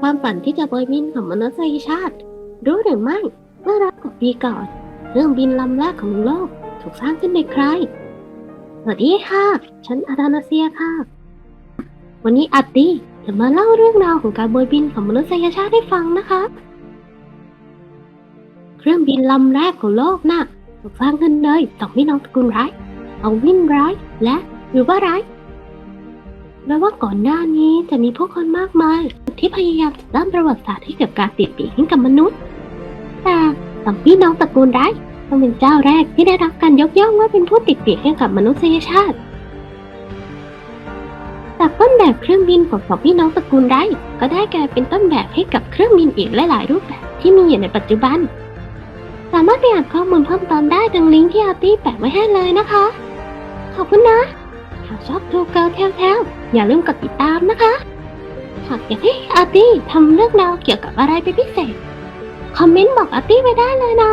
ความฝันที่จะโบยบินของมนุษยชาติ รู้หรือไม่เมื่อรับกับปีก่อนเครื่องบินลำแรกของโลกถูกสร้างขึ้นในใคร สวัสดีค่ะ ฉันอารานาเซียค่ะ วันนี้อัตตี้จะมาเล่าเรื่องราวของการโบยบินของมนุษยชาติให้ฟังนะคะ เครื่องบินลำแรกของโลกน่ะถูกสร้างขึ้นโดยสองพี่น้องตระกูลไรเอาวินไรและหรือว่าไรแม้ว่าก่อนหน้านี้จะมีผู้คนมากมาย ที่พยายามสร้างประวัติศาสตร์ให้เกับการติดปีกให้กับมนุษย์ แต่สองพี่น้องตระกูลไรต้องเป็นเจ้าแรกที่ได้รับการยกย่องว่าเป็นผู้ติดปีกให้กับมนุษยชาติ จากต้นแบบเครื่องบินของสองพี่น้องตระกูลไรท์ก็ได้กลายเป็นต้นแบบให้กับเครื่องบินอีกหลายๆรูปแบบที่มีอยู่ในปัจจุบัน สามารถไปอ่านข้อมูลเพิ่มเติมได้ดังลิงก์ที่อาร์ตี้แปะไว้ให้เลยนะคะ ขอบคุณนะ หากชอบทูเกิลแทวๆอย่าลืมกดติดตามนะคะ หากอยากให้อาร์ตี้ทำเรื่องราวเกี่ยวกับอะไรเป็นพิเศษ คอมเมนต์บอกอาร์ตี้ไว้ได้เลยนะ